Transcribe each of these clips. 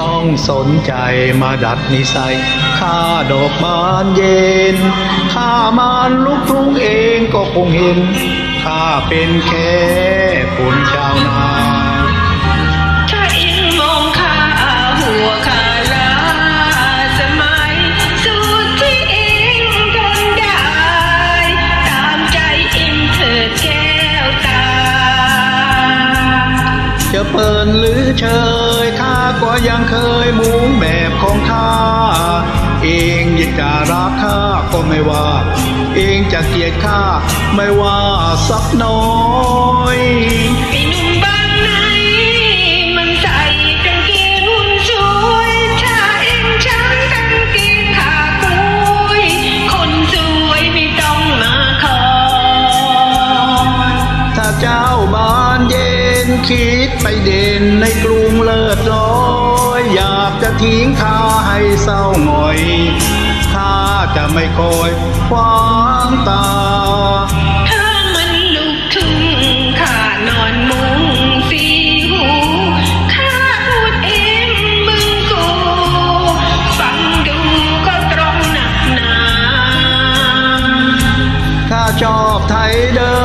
ต้องสนใจมาดัดนิสัยข้าดอกบานเย็นข้ามานลุกทุ่งเองก็คงเห็นข้าเป็นแค่คนชาวนาถ้าเองมองข้าหัวข้าลาสมัยสุดที่เองทนได้ ตามใจเองเถิดแก้วตา จะเปิดหรือเชยข้า ก็ยังเคยมุงแบบของข้า เองยิ่งจะรักข้าก็ไม่ว่า เองจะเกลียดข้าไม่ว่าสักน้อยไอ้หนุ่มบางไหนมันใส่กางเกงหุ่นสวยถ้าเองช้างกางเกงขาคุยคนสวยไม่ต้องมาคอยถ้าเจ้าบ้านเย็นคิดไปเด่นในกรุงเลิศลอยอย ทิ้งข้าให้เศร้าหงอยข้าจะไม่คอยขวางตาถ้ามันลุกทุ่งข้านอนมุงสีหูข้าพูดเองมึงโกฟังดูก็ตรงหนักหนาข้าชอบไทยเดิ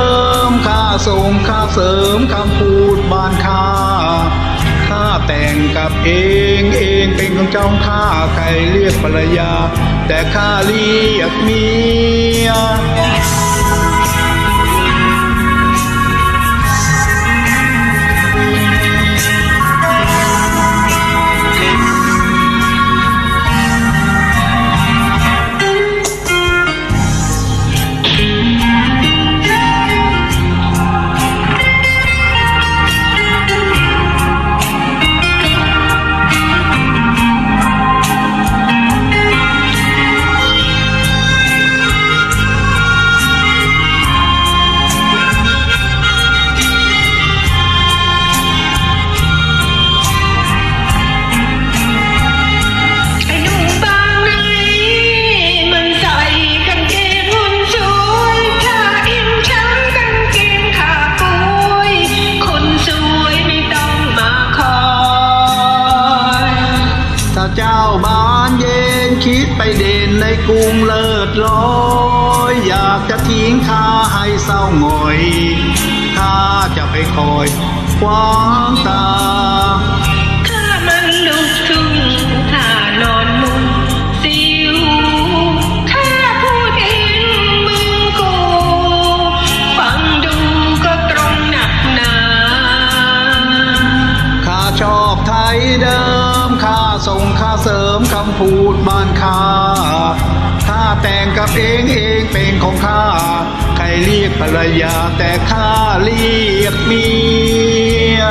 มข้าส่งข้าเสริมคำพูดบ้านข้าข้าแต่งกับ เองเองเป็นของเจ้าข้าใครเรียกภรรยา แต่ข้าเรียกเมีย กรุงเลิศลอยอยากจะทิ้งข้าให้เศร้าหงอยข้าจะไปคอยขวางตาข้ามันลุกทุ่งข้านอนมุงสิวข้าพูดเองมึงกูฟังดูก็ตรงหนักหนาข้าชอบไทยเดิม ส่งข้าเสริมคำพูดบ้านข้าข้าแต่งกับเองเองเป็นของข้า ใครเรียกภรรยาแต่ข้าเรียกเมีย